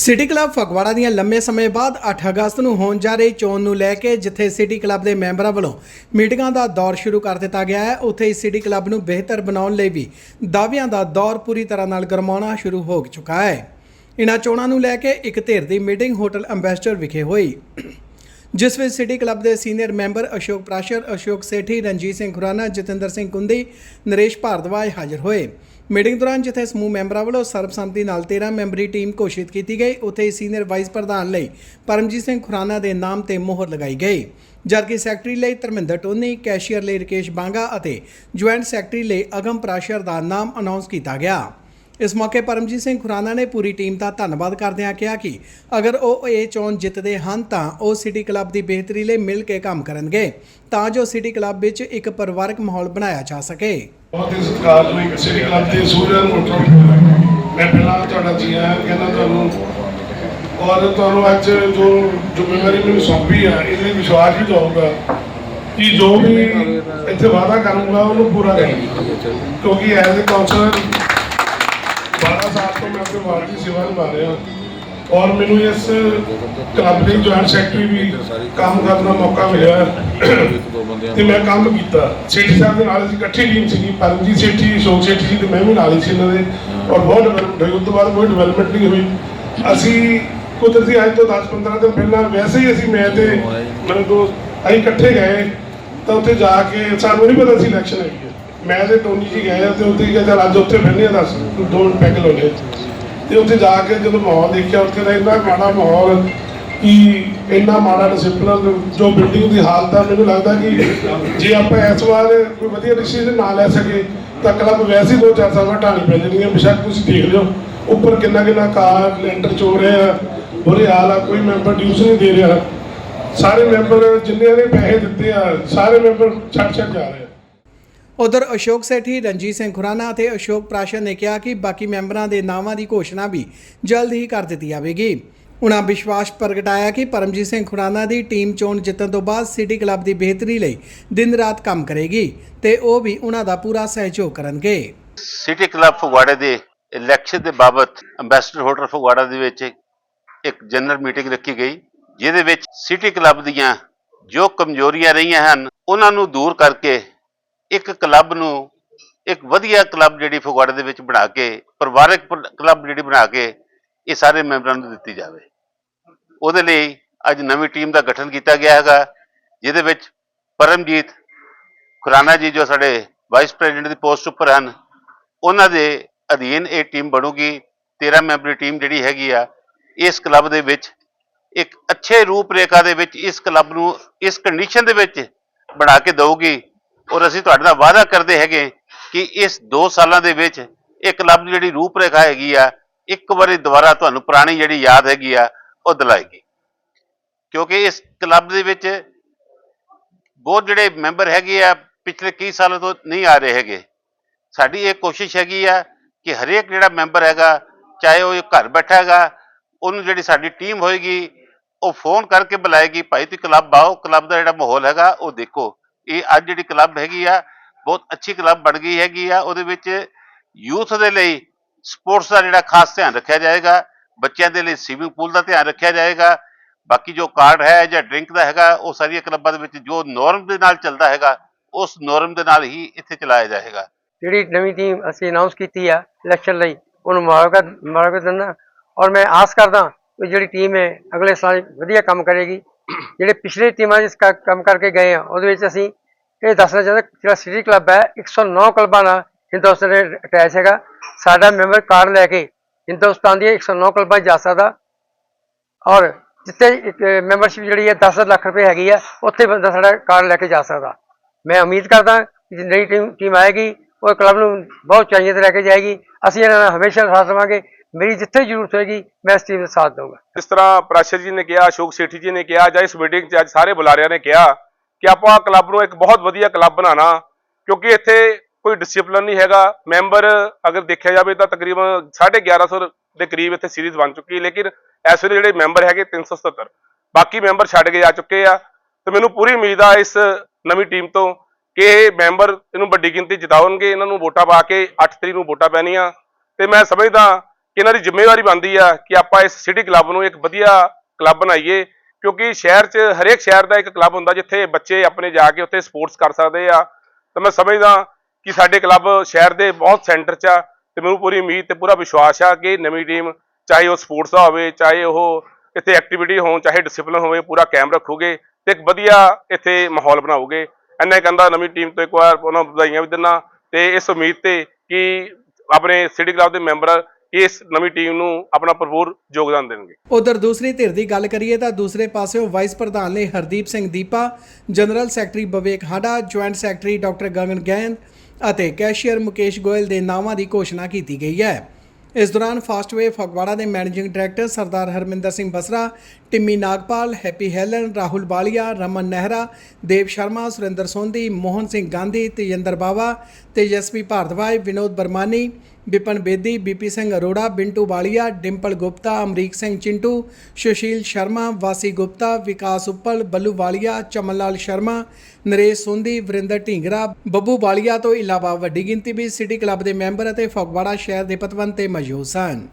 City club Phagwara ਦੀਆਂ ਲੰਮੇ ਸਮੇਂ ਬਾਅਦ 8 ਅਗਸਤ ਨੂੰ ਹੋਣ ਜਾ ਰਹੀ ਚੋਣ ਨੂੰ ਲੈ ਕੇ, ਜਿੱਥੇ ਸਿਟੀ ਕਲੱਬ ਦੇ ਮੈਂਬਰਾਂ ਵੱਲੋਂ ਮੀਟਿੰਗਾਂ ਦਾ ਦੌਰ ਸ਼ੁਰੂ ਕਰ ਦਿੱਤਾ ਗਿਆ ਹੈ, ਉੱਥੇ ਹੀ ਸਿਟੀ ਕਲੱਬ ਨੂੰ ਬਿਹਤਰ ਬਣਾਉਣ ਲਈ ਵੀ ਦਾਅਵਿਆਂ ਦਾ ਦੌਰ ਪੂਰੀ ਤਰ੍ਹਾਂ ਨਾਲ ਗਰਮਾਉਣਾ ਸ਼ੁਰੂ ਹੋ ਚੁੱਕਾ ਹੈ। ਇਨ੍ਹਾਂ ਚੋਣਾਂ ਨੂੰ ਲੈ ਕੇ ਇੱਕ ਧਿਰ ਦੀ ਮੀਟਿੰਗ ਹੋਟਲ ਅੰਬੈਸਡਰ ਵਿਖੇ ਹੋਈ। ਜਿਸ ਵਿੱਚ ਸਿਟੀ ਕਲੱਬ ਦੇ ਸੀਨੀਅਰ ਮੈਂਬਰ ਅਸ਼ੋਕ ਪ੍ਰਾਸ਼ਰ, ਅਸ਼ੋਕ ਸੇਠੀ, ਰਣਜੀਤ ਸਿੰਘ ਖੁਰਾਨਾ, ਜਤਿੰਦਰ ਸਿੰਘ ਕੁੰਦੀ, ਨਰੇਸ਼ ਭਾਰਦਵਾਜ ਹਾਜ਼ਰ ਹੋਏ। ਮੀਟਿੰਗ ਦੌਰਾਨ ਜਿੱਥੇ ਸਮੂਹ ਮੈਂਬਰਾਂ ਵੱਲੋਂ ਸਰਬਸੰਮਤੀ ਨਾਲ 13 ਮੈਂਬਰੀ ਟੀਮ ਘੋਸ਼ਿਤ ਕੀਤੀ ਗਈ, ਉੱਥੇ ਸੀਨੀਅਰ ਵਾਈਸ ਪ੍ਰਧਾਨ ਲਈ ਪਰਮਜੀਤ ਸਿੰਘ ਖੁਰਾਨਾ ਦੇ ਨਾਮ ਤੇ ਮੋਹਰ ਲਗਾਈ ਗਈ। ਜਦਕਿ ਸੈਕਟਰੀ ਲਈ ਧਰਮਿੰਦਰ ਟੋਨੀ, ਕੈਸ਼ੀਅਰ ਲਈ ਰਕੇਸ਼ ਬਾਂਗਾ ਅਤੇ ਜੁਆਇੰਟ ਸੈਕਟਰੀ ਲਈ ਅਗਮ ਪ੍ਰਾਸ਼ਰ ਦਾ ਨਾਮ ਅਨਾਉਂਸ ਕੀਤਾ ਗਿਆ। ਇਸ ਮੌਕੇ ਪਰਮਜੀਤ ਸਿੰਘ ਖੁਰਾਨਾ ਨੇ ਪੂਰੀ ਟੀਮ ਦਾ ਧੰਨਵਾਦ ਕਰਦਿਆਂ ਕਿਹਾ ਕਿ ਅਗਰ ਉਹ ਇਹ ਚੋਣ ਜਿੱਤਦੇ ਹਨ ਤਾਂ ਉਹ ਸਿਟੀ ਕਲੱਬ ਦੀ ਬਿਹਤਰੀ ਲਈ ਮਿਲ ਕੇ ਕੰਮ ਕਰਨਗੇ, ਤਾਂ ਜੋ ਸਿਟੀ ਕਲੱਬ ਵਿੱਚ ਇੱਕ ਪਰਿਵਾਰਕ ਮਾਹੌਲ ਬਣਾਇਆ ਜਾ ਸਕੇ। ਬਹੁਤ ਹੀ ਸਤਿਕਾਰਯੋਗ ਸਿਟੀ ਕਲੱਬ ਦੇ ਸੂਰਜ ਮੋਟਰ ਮੈਂ ਪਹਿਲਾਂ ਤੁਹਾਡਾ ਜੀ ਆਇਆਂ ਕਹਿੰਦਾ ਤੁਹਾਨੂੰ, ਔਰ ਤੁਹਾਨੂੰ ਅੱਜ ਜੋ ਜ਼ਿੰਮੇਵਾਰੀ ਮੈਨੂੰ ਸੌਂਪੀ ਆ, ਇਹਦੇ ਲਈ ਵਿਸ਼ਵਾਸ ਵੀ ਦਊਗਾ ਕਿ ਜੋ ਵੀ ਇੱਥੇ ਵਾਅਦਾ ਕਰੂੰਗਾ, ਉਹਨੂੰ ਪੂਰਾ ਕਰਾਂਗਾ। ਕਿਉਂਕਿ ਐਜ਼ ਅ ਕਾਉਂਸਲਰ 12 ਸਾਲ ਤੋਂ ਮੈਂ ਆਪਣੇ ਵਾਰਡ ਦੀ ਸੇਵਾ ਨਿਭਾ ਰਿਹਾ। ਔਰ ਮੈਨੂੰ ਇਸ ਕਲੱਬ ਦੇ ਜੁਆਇੰਟ ਸੈਕਟਰੀ ਵੀ ਕੰਮ ਕਰਨ ਦਾ ਮੌਕਾ ਮਿਲਿਆ। ਤੇ ਮੈਂ ਕੰਮ ਕੀਤਾ। ਸੇਠੀ ਸਾਹਿਬ ਦੇ ਨਾਲ ਅਸੀਂ ਇਕੱਠੀ ਟੀਮ ਸੀਗੀ, ਪਰਮਜੀਤ ਸੇਠੀ, ਅਸ਼ੋਕ ਸੇਠੀ ਜੀ ਤੇ ਮੈਂ ਵੀ ਨਾਲ ਹੀ ਸੀ ਇਹਨਾਂ ਦੇ। ਔਰ ਬਹੁਤ ਡਿਵੈਲਪਮੈਂਟ ਹੋਈ ਉਸ ਤੋਂ ਬਾਅਦ ਕੋਈ ਡਿਵੈਲਪਮੈਂਟ ਨਹੀਂ ਹੋਈ। ਅਸੀਂ ਕੁਦਰਤੀ ਅੱਜ ਤੋਂ 10-15 ਦਿਨ ਪਹਿਲਾਂ ਵੈਸੇ ਹੀ ਅਸੀਂ ਮੈਂ ਤੇ ਮੇਰੇ ਦੋਸਤ ਅਸੀਂ ਇਕੱਠੇ ਗਏ। ਤਾਂ ਉੱਥੇ ਜਾ ਕੇ ਸਾਨੂੰ ਨਹੀਂ ਪਤਾ ਸੀ ਇਲੈਕਸ਼ਨ ਹੈਗੀ ਮੈਂ ਤੇ ਟੋਨੀ ਜੀ ਗਏ ਤੇ ਉੱਥੇ ਕਿਹਾ, ਚੱਲ ਅੱਜ ਉੱਥੇ ਬਹਿੰਦੇ ਆ, ਦੱਸ ਦੋ ਮਿੰਟ ਪੈਗ ਲਾਉਣੇ ਤੇ ਉੱਥੇ ਜਾ ਕੇ ਜਦੋਂ ਮਾਹੌਲ ਦੇਖਿਆ, ਉੱਥੇ ਦਾ ਇੰਨਾ ਮਾੜਾ ਮਾਹੌਲ ਕਿ ਇੰਨਾ ਮਾੜਾ ਡਿਸਪਲਨ ਜੋ ਬਿਲਡਿੰਗ ਦੀ ਹਾਲਤ ਆ, ਮੈਨੂੰ ਲੱਗਦਾ ਕਿ ਜੇ ਆਪਾਂ ਇਸ ਵਾਰ ਕੋਈ ਵਧੀਆ ਡਿਸੀਜਨ ਨਾ ਲੈ ਸਕੇ, ਤਾਂ ਕਲੱਬ ਵੈਸੇ ਹੀ ਦੋ ਚਾਰ ਸਾਲਾਂ ਢਾਣੀ ਪੈ ਜਾਣਗੀਆਂ ਬੇਸ਼ੱਕ ਤੁਸੀਂ ਦੇਖ ਲਿਓ, ਉੱਪਰ ਕਿੰਨਾ ਕਿੰਨਾ ਕਾਰ ਲੈਂਟਰ ਚੋ ਰਹੇ ਆ ਬੁਰੇ ਹਾਲ ਆ, ਕੋਈ ਮੈਂਬਰ ਡਿਊਸ ਨਹੀਂ ਦੇ ਰਿਹਾ। ਸਾਰੇ ਮੈਂਬਰ ਜਿੰਨੇ ਨੇ ਪੈਸੇ ਦਿੱਤੇ ਆ, ਸਾਰੇ ਮੈਂਬਰ ਛੱਡ ਛੱਡ ਜਾ ਰਹੇ ਆ। ਉਧਰ ਅਸ਼ੋਕ ਸੇਠੀ, ਰਣਜੀਤ ਸਿੰਘ ਖੁਰਾਨਾ ਅਤੇ ਅਸ਼ੋਕ ਪ੍ਰਾਸ਼ਰ ਨੇ ਕਿਹਾ ਕਿ ਬਾਕੀ ਮੈਂਬਰਾਂ ਦੇ ਨਾਵਾਂ ਦੀ ਘੋਸ਼ਣਾ ਵੀ ਜਲਦ ਹੀ ਕਰ ਦਿੱਤੀ ਜਾਵੇਗੀ। ਉਨ੍ਹਾਂ ਵਿਸ਼ਵਾਸ ਪ੍ਰਗਟਾਇਆ ਕਿ ਪਰਮਜੀਤ ਸਿੰਘ ਖੁਰਾਨਾ ਦੀ ਟੀਮ ਚੋਣ ਜਿੱਤਣ ਤੋਂ ਬਾਅਦ ਸਿਟੀ ਕਲੱਬ ਦੀ ਬਿਹਤਰੀ ਲਈ ਦਿਨ ਰਾਤ ਕੰਮ ਕਰੇਗੀ ਤੇ ਉਹ ਵੀ ਉਹਨਾਂ ਦਾ ਪੂਰਾ ਸਹਿਯੋਗ ਕਰਨਗੇ। ਸਿਟੀ ਕਲੱਬ ਫਗਵਾੜੇ ਦੇ ਇਲੈਕਸ਼ਨ ਦੇ ਬਾਬਤ ਅੰਬੈਸਡਰ ਹੋਟਲ ਫਗਵਾੜਾ ਦੇ ਵਿੱਚ ਇੱਕ ਜਨਰਲ ਮੀਟਿੰਗ ਰੱਖੀ ਗਈ, ਜਿਹਦੇ ਵਿੱਚ ਸਿਟੀ ਕਲੱਬ ਦੀਆਂ ਜੋ ਕਮਜ਼ੋਰੀਆਂ ਰਹੀਆਂ ਹਨ ਉਹਨਾਂ ਨੂੰ ਦੂਰ ਕਰਕੇ ਇੱਕ ਕਲੱਬ ਨੂੰ, ਇੱਕ ਵਧੀਆ ਕਲੱਬ ਜਿਹੜੀ ਫਗਵਾੜੇ ਦੇ ਵਿੱਚ ਬਣਾ ਕੇ, ਪਰਿਵਾਰਕ ਕਲੱਬ ਜਿਹੜੀ ਬਣਾ ਕੇ ਇਹ ਸਾਰੇ ਮੈਂਬਰਾਂ ਨੂੰ ਦਿੱਤੀ ਜਾਵੇ। ਉਹਦੇ ਲਈ ਅੱਜ ਨਵੀਂ ਟੀਮ ਦਾ ਗਠਨ ਕੀਤਾ ਗਿਆ ਹੈਗਾ, ਜਿਹਦੇ ਵਿੱਚ ਪਰਮਜੀਤ ਖੁਰਾਨਾ ਜੀ ਜੋ ਸਾਡੇ ਵਾਈਸ ਪ੍ਰੈਜ਼ੀਡੈਂਟ ਦੀ ਪੋਸਟ ਉੱਪਰ ਹਨ, ਉਹਨਾਂ ਦੇ ਅਧੀਨ ਇਹ ਟੀਮ ਬਣੂਗੀ। 13 ਮੈਂਬਰੀ ਟੀਮ ਜਿਹੜੀ ਹੈਗੀ ਆ, ਇਸ ਕਲੱਬ ਦੇ ਵਿੱਚ ਇੱਕ ਅੱਛੇ ਰੂਪਰੇਖਾ ਦੇ ਵਿੱਚ ਇਸ ਕਲੱਬ ਨੂੰ ਇਸ ਕੰਡੀਸ਼ਨ ਦੇ ਵਿੱਚ ਬਣਾ ਕੇ ਦਊਗੀ ਔਰ ਅਸੀਂ ਤੁਹਾਡੇ ਨਾਲ ਵਾਅਦਾ ਕਰਦੇ ਹੈਗੇ ਕਿ ਇਸ 2 ਸਾਲਾਂ ਦੇ ਵਿੱਚ ਇਹ ਕਲੱਬ ਦੀ ਜਿਹੜੀ ਰੂਪਰੇਖਾ ਹੈਗੀ ਆ, ਇੱਕ ਵਾਰੀ ਦੁਬਾਰਾ ਤੁਹਾਨੂੰ ਪੁਰਾਣੀ ਜਿਹੜੀ ਯਾਦ ਹੈਗੀ ਆ, ਉਹ ਦਿਲਾਏਗੀ। ਕਿਉਂਕਿ ਇਸ ਕਲੱਬ ਦੇ ਵਿੱਚ ਬਹੁਤ ਜਿਹੜੇ ਮੈਂਬਰ ਹੈਗੇ ਆ, ਪਿਛਲੇ ਕਈ ਸਾਲਾਂ ਤੋਂ ਨਹੀਂ ਆ ਰਹੇ ਹੈਗੇ। ਸਾਡੀ ਇਹ ਕੋਸ਼ਿਸ਼ ਹੈਗੀ ਆ ਕਿ ਹਰੇਕ ਜਿਹੜਾ ਮੈਂਬਰ ਹੈਗਾ, ਚਾਹੇ ਉਹ ਘਰ ਬੈਠਾ ਹੈਗਾ, ਉਹਨੂੰ ਜਿਹੜੀ ਸਾਡੀ ਟੀਮ ਹੋਏਗੀ, ਉਹ ਫੋਨ ਕਰਕੇ ਬੁਲਾਏਗੀ, ਭਾਈ ਤੁਸੀਂ ਕਲੱਬ ਆਓ ਕਲੱਬ ਦਾ ਜਿਹੜਾ ਮਾਹੌਲ ਹੈਗਾ, ਉਹ ਦੇਖੋ। ਇਹ ਅੱਜ ਜਿਹੜੀ ਕਲੱਬ ਹੈਗੀ ਆ, ਬਹੁਤ ਅੱਛੀ ਕਲੱਬ ਬਣ ਗਈ ਹੈਗੀ ਆ, ਉਹਦੇ ਵਿੱਚ ਯੂਥ ਦੇ ਲਈ ਸਪੋਰਟਸ ਦਾ ਜਿਹੜਾ ਖਾਸ ਧਿਆਨ ਰੱਖਿਆ ਜਾਏਗਾ, ਬੱਚਿਆਂ ਦੇ ਲਈ ਸਵੀਮਿੰਗ ਪੂਲ ਦਾ ਧਿਆਨ ਰੱਖਿਆ ਜਾਏਗਾ, ਬਾਕੀ ਜੋ ਕਾਰਡ ਹੈ ਜਾਂ ਡਰਿੰਕ ਦਾ ਹੈਗਾ, ਉਹ ਸਾਰੀਆਂ ਕਲੱਬਾਂ ਦੇ ਵਿੱਚ ਜੋ ਨੋਰਮ ਦੇ ਨਾਲ ਚੱਲਦਾ ਹੈਗਾ, ਉਸ ਨੋਰਮ ਦੇ ਨਾਲ ਹੀ ਇੱਥੇ ਚਲਾਇਆ ਜਾਏਗਾ। ਜਿਹੜੀ ਨਵੀਂ ਟੀਮ ਅਸੀਂ ਅਨਾਉਂਸ ਕੀਤੀ ਆ ਇਲੈਕਸ਼ਨ ਲਈ, ਉਹਨੂੰ ਮੁਬਾਰਕਾਂ ਮੁਬਾਰਕਾਂ ਦਿੰਦਾ ਔਰ ਮੈਂ ਆਸ ਕਰਦਾ ਕਿ ਜਿਹੜੀ ਟੀਮ ਹੈ ਅਗਲੇ ਸਾਲ ਵਧੀਆ ਕੰਮ ਕਰੇਗੀ। ਜਿਹੜੇ ਪਿਛਲੇ ਟੀਮਾਂ ਜਿਸ ਕੰਮ ਕਰਕੇ ਗਏ ਆ, ਉਹਦੇ ਵਿੱਚ ਅਸੀਂ ਇਹ ਦੱਸਣਾ ਚਾਹੁੰਦਾ ਜਿਹੜਾ ਸਿਟੀ ਕਲੱਬ ਹੈ 109 ਕਲੱਬਾਂ ਨਾਲ ਹਿੰਦੁਸਤਾਨ ਦੇ ਅਟੈਚ ਹੈਗਾ। ਸਾਡਾ ਮੈਂਬਰ ਕਾਰਡ ਲੈ ਕੇ ਹਿੰਦੁਸਤਾਨ ਦੀਆਂ 109 ਕਲੱਬਾਂ ਜਾ ਸਕਦਾ। ਔਰ ਜਿੱਥੇ ਮੈਂਬਰਸ਼ਿਪ ਜਿਹੜੀ ਹੈ 10 ਲੱਖ ਰੁਪਏ ਹੈਗੀ ਆ ਉੱਥੇ ਬੰਦਾ ਸਾਡਾ ਕਾਰਡ ਲੈ ਕੇ ਜਾ ਸਕਦਾ। ਮੈਂ ਉਮੀਦ ਕਰਦਾ ਕਿ ਜਿਹੜੀ ਟੀਮ ਟੀਮ ਆਏਗੀ, ਉਹ ਕਲੱਬ ਨੂੰ ਬਹੁਤ ਚਾਹੀਏ ਤੇ ਲੈ ਕੇ ਜਾਏਗੀ। ਅਸੀਂ ਇਹਨਾਂ ਨਾਲ ਹਮੇਸ਼ਾ ਸਾਥ ਦੇਵਾਂਗੇ। ਮੇਰੀ ਜਿੱਥੇ ਜ਼ਰੂਰਤ ਹੋਏਗੀ, ਮੈਂ ਇਸ ਟੀਮ ਦਾ ਸਾਥ ਦਊਂਗਾ। ਜਿਸ ਤਰ੍ਹਾਂ ਪ੍ਰਾਸ਼ਰ ਜੀ ਨੇ ਕਿਹਾ, ਅਸ਼ੋਕ ਸੇਠੀ ਜੀ ਨੇ ਕਿਹਾ, ਜਾਂ ਇਸ ਮੀਟਿੰਗ 'ਚ ਅੱਜ ਸਾਰੇ ਬੁਲਾਰਿਆਂ ਨੇ ਕਿਹਾ ਕਿ ਆਪਾਂ ਕਲੱਬ ਨੂੰ ਇੱਕ ਬਹੁਤ ਵਧੀਆ ਕਲੱਬ ਬਣਾਉਣਾ, ਕਿਉਂਕਿ ਇੱਥੇ ਕੋਈ ਡਿਸਪਲਿਨ ਨਹੀਂ ਹੈਗਾ। ਮੈਂਬਰ ਅਗਰ ਦੇਖਿਆ ਜਾਵੇ ਤਾਂ ਤਕਰੀਬਨ 1150 ਦੇ ਕਰੀਬ ਇੱਥੇ ਸੀਰੀਜ਼ ਬਣ ਚੁੱਕੀ ਹੈ, ਲੇਕਿਨ ਇਸ ਵੇਲੇ ਜਿਹੜੇ ਮੈਂਬਰ ਹੈਗੇ 377 ਬਾਕੀ ਮੈਂਬਰ ਛੱਡ ਕੇ ਆ ਚੁੱਕੇ ਆ। ਤੇ ਮੈਨੂੰ ਪੂਰੀ ਉਮੀਦ ਆ ਇਸ ਨਵੀਂ ਟੀਮ ਤੋਂ ਕਿ ਇਹ ਮੈਂਬਰ ਇਹਨੂੰ ਵੱਡੀ ਗਿਣਤੀ ਜਿਤਾਉਣਗੇ, ਇਹਨਾਂ ਨੂੰ ਵੋਟਾਂ ਪਾ ਕੇ 8 ਤਰੀਕ ਨੂੰ ਵੋਟਾਂ ਪੈਣੀਆਂ। ਤੇ ਮੈਂ ਸਮਝਦਾ ਕਿ ਇਹਨਾਂ ਦੀ ਜ਼ਿੰਮੇਵਾਰੀ ਬਣਦੀ ਆ ਕਿ ਆਪਾਂ ਇਸ ਸਿਟੀ ਕਲੱਬ ਨੂੰ ਇੱਕ ਵਧੀਆ ਕਲੱਬ ਬਣਾਈਏ। ਕਿਉਂਕਿ ਸ਼ਹਿਰ 'ਚ, ਹਰੇਕ ਸ਼ਹਿਰ ਦਾ ਇੱਕ ਕਲੱਬ ਹੁੰਦਾ ਜਿੱਥੇ ਬੱਚੇ ਆਪਣੇ ਜਾ ਕੇ ਉੱਥੇ ਸਪੋਰਟਸ ਕਰ ਸਕਦੇ ਆ। ਤਾਂ ਮੈਂ ਸਮਝਦਾ ਕਿ ਸਾਡੇ ਕਲੱਬ ਸ਼ਹਿਰ ਦੇ ਬਹੁਤ ਸੈਂਟਰ 'ਚ ਆ ਤੇ ਮੈਨੂੰ ਪੂਰੀ ਉਮੀਦ ਤੇ ਪੂਰਾ ਵਿਸ਼ਵਾਸ ਆ ਕਿ ਨਵੀਂ ਟੀਮ ਚਾਹੇ ਉਹ ਸਪੋਰਟਸ ਦਾ ਹੋਵੇ, ਚਾਹੇ ਉਹ ਇੱਥੇ ਐਕਟੀਵਿਟੀ ਹੋਣ, ਚਾਹੇ ਡਿਸਪਲਿਨ ਹੋਵੇ, ਪੂਰਾ ਕਾਇਮ ਰੱਖੂਗੇ ਤੇ ਇੱਕ ਵਧੀਆ ਇੱਥੇ ਮਾਹੌਲ ਬਣਾਉਗੇ ਇੰਨਾ ਕਹਿੰਦਾ, ਨਵੀਂ ਟੀਮ ਤੋਂ ਇੱਕ ਵਾਰ ਉਹਨਾਂ ਨੂੰ ਵਧਾਈਆਂ ਵੀ ਦਿੰਦਾ ਤੇ ਇਸ ਉਮੀਦ ਤੇ ਕਿ ਆਪਣੇ ਸਿਟੀ ਕਲੱਬ ਦੇ ਮੈਂਬਰ ਇਸ ਨਵੀਂ ਟੀਮ ਨੂੰ ਆਪਣਾ ਭਰਪੂਰ ਯੋਗਦਾਨ ਦੇਣਗੇ। ਉਧਰ ਦੂਸਰੀ ਧਿਰ ਦੀ ਗੱਲ ਕਰੀਏ ਤਾਂ ਦੂਸਰੇ ਪਾਸਿਓਂ ਵਾਈਸ ਪ੍ਰਧਾਨ ਨੇ Hardeep Singh Deepa general secretary Bavek Hada joint secretary doctor Gagan Gaind ਅਤੇ ਕੈਸ਼ੀਅਰ ਮੁਕੇਸ਼ ਗੋਇਲ ਦੇ ਨਾਵਾਂ ਦੀ ਘੋਸ਼ਣਾ ਕੀਤੀ ਗਈ ਹੈ। ਇਸ ਦੌਰਾਨ ਫਾਸਟਵੇ ਫਗਵਾੜਾ ਦੇ managing director Sardar Harminder Singh Basra, Timmy Nagpal, Happy Helen, Rahul Balia, Raman Nehra, Dev Sharma, Surinder Sondhi Mohan Singh Gandhi, Tejinder Bawa, Tejasvi Bhardwaj, Vinod Barmani Vipan Bedi, BP Singh Arora, Bintu Balia, Dimple Gupta, Amrik Singh Chintu, Sushil Sharma, Vasi Gupta, Vikas Uppal, Ballu ਵਾਲੀਆ ਚਮਨ ਲਾਲ ਸ਼ਰਮਾ, ਨਰੇਸ਼ ਸੁੰਦੀ, ਵਰਿੰਦਰ ਢੀਂਗਰਾ, ਬੱਬੂ ਬਾਲੀਆ ਤੋਂ ਇਲਾਵਾ ਵੱਡੀ ਗਿਣਤੀ ਵਿੱਚ city club ਦੇ member ਅਤੇ ਫਗਵਾੜਾ ਸ਼ਹਿਰ ਦੇ ਪਤਵੰਤ 'ਤੇ ਮੌਜੂਦ ਸਨ।